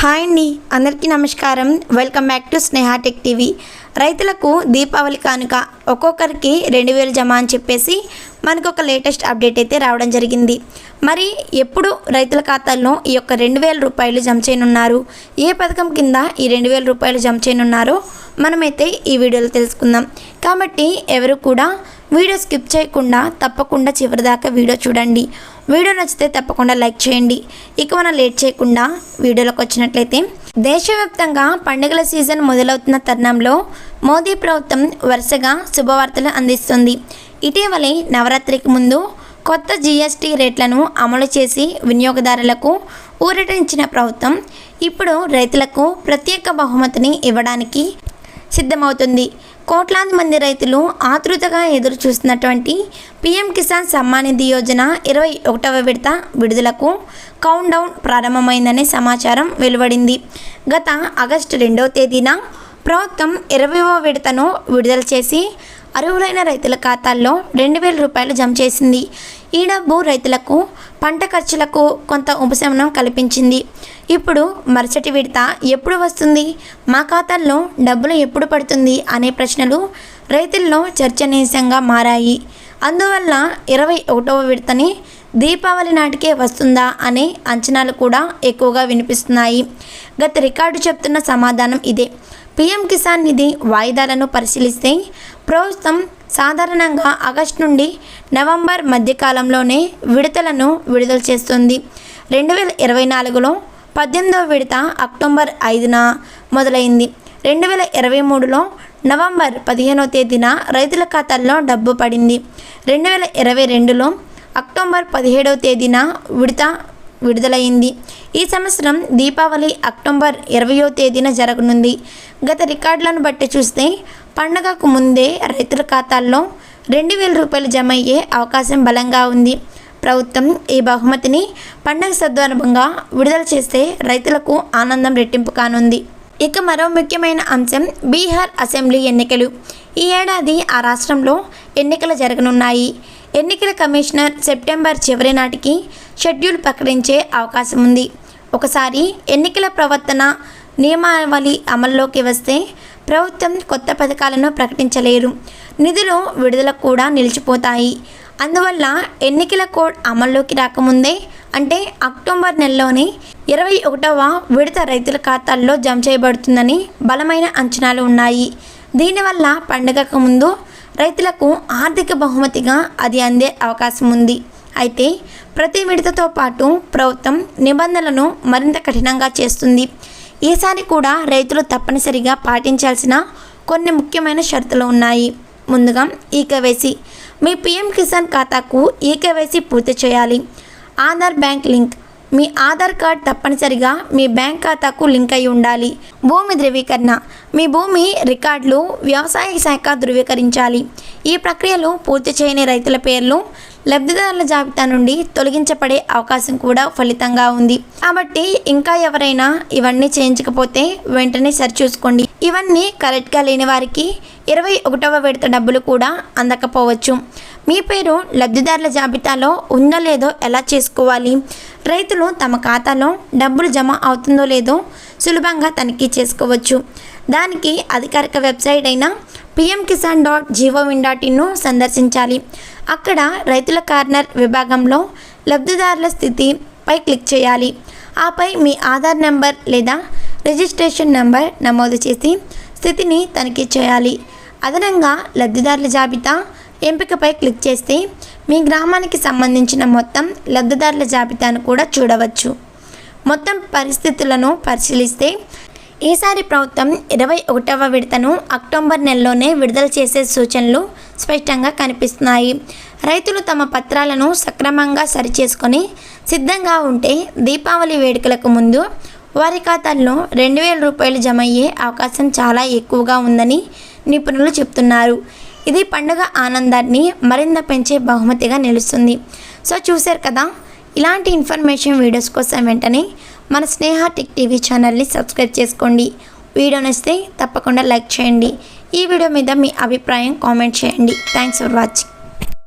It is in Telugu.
హాయ్ అండి అందరికీ నమస్కారం. Welcome back to Sneha tech TV. రైతులకు దీపావళి కానుక ఒక్కొక్కరికి రెండు వేలు జమ అని చెప్పేసి మనకు ఒక లేటెస్ట్ అప్డేట్ అయితే రావడం జరిగింది. మరి ఎప్పుడు రైతుల ఖాతాల్లో ఈ యొక్క రెండు వేల రూపాయలు జమ చేయనున్నారు? ఏ పథకం కింద ఈ రెండు వేల రూపాయలు జమ చేయనున్నారో? మనమైతే ఈ వీడియోలో తెలుసుకుందాం. కాబట్టి ఎవరు కూడా వీడియో స్కిప్ చేయకుండా తప్పకుండా చివరిదాకా వీడియో చూడండి. వీడియో నచ్చితే తప్పకుండా లైక్ చేయండి. ఇక మనం లేట్ చేయకుండా వీడియోలోకి వచ్చినట్లయితే దేశవ్యాప్తంగా పండుగల సీజన్ మొదలవుతున్న తరుణంలో మోదీ ప్రభుత్వం వరుసగా శుభవార్తలు అందిస్తుంది. ఇటీవలే నవరాత్రికి ముందు కొత్త జీఎస్టీ రేట్లను అమలు చేసి వినియోగదారులకు ఊరటనిచ్చిన ప్రభుత్వం ఇప్పుడు రైతులకు ప్రత్యేక బహుమతిని ఇవ్వడానికి సిద్ధమవుతుంది. కోట్లాది మంది రైతులు ఆతృతగా ఎదురు చూస్తున్నటువంటి పీఎం కిసాన్ సమ్మాన్ నిధి యోజన ఇరవై ఒకటవ విడత విడుదలకు కౌంట్ డౌన్ ప్రారంభమైందనే సమాచారం వెలువడింది. గత ఆగస్టు రెండవ తేదీన ప్రభుత్వం ఇరవైవ విడతను విడుదల చేసి అర్హులైన రైతుల ఖాతాల్లో రెండు వేల రూపాయలు జమ చేసింది. ఈ డబ్బు రైతులకు పంట ఖర్చులకు కొంత ఉపశమనం కల్పించింది. ఇప్పుడు మరుసటి విడత ఎప్పుడు వస్తుంది? మా ఖాతాల్లో డబ్బులు ఎప్పుడు పడుతుంది అనే ప్రశ్నలు రైతుల్లో చర్చనీయాంశంగా మారాయి. అందువల్ల ఇరవై ఒకటవ విడతని దీపావళి నాటికే వస్తుందా అనే అంచనాలు కూడా ఎక్కువగా వినిపిస్తున్నాయి. గత రికార్డు చెప్తున్న సమాధానం ఇదే. పీఎం కిసాన్ నిధి వాయిదాలను పరిశీలిస్తే ప్రభుత్వం సాధారణంగా ఆగస్టు నుండి నవంబర్ మధ్యకాలంలోనే విడతలను విడుదల చేస్తుంది. రెండు వేల ఇరవై నాలుగులో పద్దెనిమిదవ విడత అక్టోబర్ ఐదున మొదలైంది. రెండు వేల ఇరవై మూడులో నవంబర్ పదిహేనవ తేదీన రైతుల ఖాతాల్లో డబ్బు పడింది. రెండు వేల ఇరవై రెండులో అక్టోబర్ పదిహేడవ తేదీన విడత విడుదలైంది. ఈ సంవత్సరం దీపావళి అక్టోబర్ ఇరవయో తేదీన జరగనుంది. గత రికార్డులను బట్టి చూస్తే పండగకు ముందే రైతుల ఖాతాల్లో రెండు వేల రూపాయలు జమ అయ్యే అవకాశం బలంగా ఉంది. ప్రభుత్వం ఈ బహుమతిని పండగ సద్వారంభంగా విడుదల చేస్తే రైతులకు ఆనందం రెట్టింపు కానుంది. ఇక మరో ముఖ్యమైన అంశం బీహార్ అసెంబ్లీ ఎన్నికలు. ఈ ఏడాది ఆ రాష్ట్రంలో ఎన్నికలు జరగనున్నాయి. ఎన్నికల కమిషనర్ సెప్టెంబర్ చివరి నాటికి షెడ్యూల్ ప్రకటించే అవకాశం ఉంది. ఒకసారి ఎన్నికల ప్రవర్తన నియమావళి అమల్లోకి వస్తే ప్రభుత్వం కొత్త పథకాలను ప్రకటించలేరు. నిధులు విడుదల కూడా నిలిచిపోతాయి. అందువల్ల ఎన్నికల కోడ్ అమల్లోకి రాకముందే అంటే అక్టోబర్ నెలలోనే ఇరవై ఒకటవ విడత రైతుల ఖాతాల్లో జమ చేయబడుతుందని బలమైన అంచనాలు ఉన్నాయి. దీనివల్ల పండుగకు ముందు రైతులకు ఆర్థిక బహుమతిగా అది అందే అవకాశం ఉంది. అయితే ప్రతి విడతతో పాటు ప్రభుత్వం నిబంధనలను మరింత కఠినంగా చేస్తుంది. ఈసారి కూడా రైతులు తప్పనిసరిగా పాటించాల్సిన కొన్ని ముఖ్యమైన షరతులు ఉన్నాయి. ముందుగా ఈకేవైసీ. మీ పిఎం కిసాన్ ఖాతాకు ఈకేవైసీ పూర్తి చేయాలి. Aadhaar bank link. మీ ఆధార్ కార్డ్ తప్పనిసరిగా మీ బ్యాంక్ ఖాతాకు లింక్ అయి ఉండాలి. భూమి ధృవీకరణ. మీ భూమి రికార్డులు వ్యవసాయ శాఖ ధృవీకరించాలి. ఈ ప్రక్రియలు పూర్తి చేయని రైతుల పేర్లు లబ్ధిదారుల జాబితా నుండి తొలగించబడే అవకాశం కూడా ఫలితంగా ఉంది. కాబట్టి ఇంకా ఎవరైనా ఇవన్నీ చేయించకపోతే వెంటనే సరిచూసుకోండి. ఇవన్నీ కరెక్ట్గా లేని వారికి ఇరవై ఒకటవ విడత డబ్బులు కూడా అందకపోవచ్చు. మీ పేరు లబ్ధిదారుల జాబితాలో ఉందో లేదో ఎలా చేసుకోవాలి? రైతులు తమ ఖాతాలో డబ్బులు జమ అవుతుందో లేదో సులభంగా తనిఖీ చేసుకోవచ్చు. దానికి అధికారిక వెబ్సైట్ అయిన PM Kisan dot gov dot in సందర్శించాలి. అక్కడ రైతుల కార్నర్ విభాగంలో లబ్ధిదారుల స్థితిపై క్లిక్ చేయాలి. ఆపై మీ ఆధార్ నెంబర్ లేదా రిజిస్ట్రేషన్ నెంబర్ నమోదు చేసి స్థితిని తనిఖీ చేయాలి. అదనంగా లబ్ధిదారుల జాబితా ఎంపికపై క్లిక్ చేస్తే మీ గ్రామానికి సంబంధించిన మొత్తం లబ్ధిదారుల జాబితాను కూడా చూడవచ్చు. మొత్తం పరిస్థితులను పరిశీలిస్తే ఈసారి ప్రభుత్వం ఇరవై ఒకటవ విడతను అక్టోబర్ నెలలోనే విడుదల చేసే సూచనలు స్పష్టంగా కనిపిస్తున్నాయి. రైతులు తమ పత్రాలను సక్రమంగా సరిచేసుకొని సిద్ధంగా ఉంటే దీపావళి వేడుకలకు ముందు వారి ఖాతాల్లో రెండు వేల రూపాయలు జమ అయ్యే అవకాశం చాలా ఎక్కువగా ఉందని నిపుణులు చెప్తున్నారు. ఇది పండుగ ఆనందాన్ని మరింత పెంచే బహుమతిగా నిలుస్తుంది. సో చూశారు కదా ఇలాంటి ఇన్ఫర్మేషన్ వీడియోస్ కోసం వెంటనే మన స్నేహ టెక్ టీవీ ఛానల్ని సబ్స్క్రైబ్ చేసుకోండి. వీడియో నచ్చితే తప్పకుండా లైక్ చేయండి. ఈ వీడియో మీద మీ అభిప్రాయం కామెంట్ చేయండి. Thanks for watching